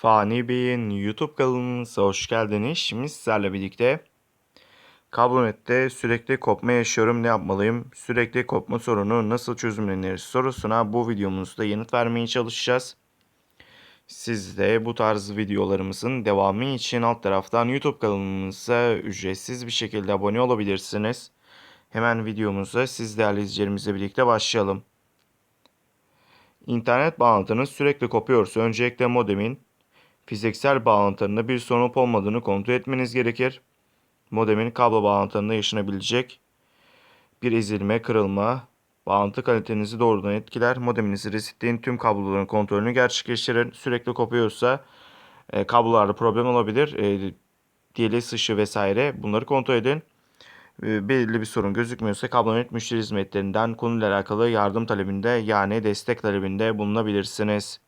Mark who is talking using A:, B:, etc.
A: Fani Bey'in YouTube kanalımıza hoş geldiniz. Şimdi sizlerle birlikte Kablonet'te sürekli kopma yaşıyorum ne yapmalıyım? Sürekli kopma sorunu nasıl çözümlenir sorusuna bu videomuzda yanıt vermeye çalışacağız. Siz de bu tarz videolarımızın devamı için alt taraftan YouTube kanalımıza ücretsiz bir şekilde abone olabilirsiniz. Hemen videomuza siz değerli izleyicilerimizle birlikte başlayalım. İnternet bağlantınız sürekli kopuyorsa öncelikle modemin fiziksel bağlantılarında bir sorun olmadığını kontrol etmeniz gerekir. Modemin kablo bağlantılarında yaşanabilecek bir ezilme, kırılma, bağlantı kalitenizi doğrudan etkiler. Modeminizi resetleyin, tüm kabloların kontrolünü gerçekleştirin. Sürekli kopuyorsa e, kablolarda problem olabilir. E, DLS ışığı vesaire bunları kontrol edin. E, belirli bir sorun gözükmüyorsa kablonet müşteri hizmetlerinden konuyla alakalı yardım talebinde yani destek talebinde bulunabilirsiniz.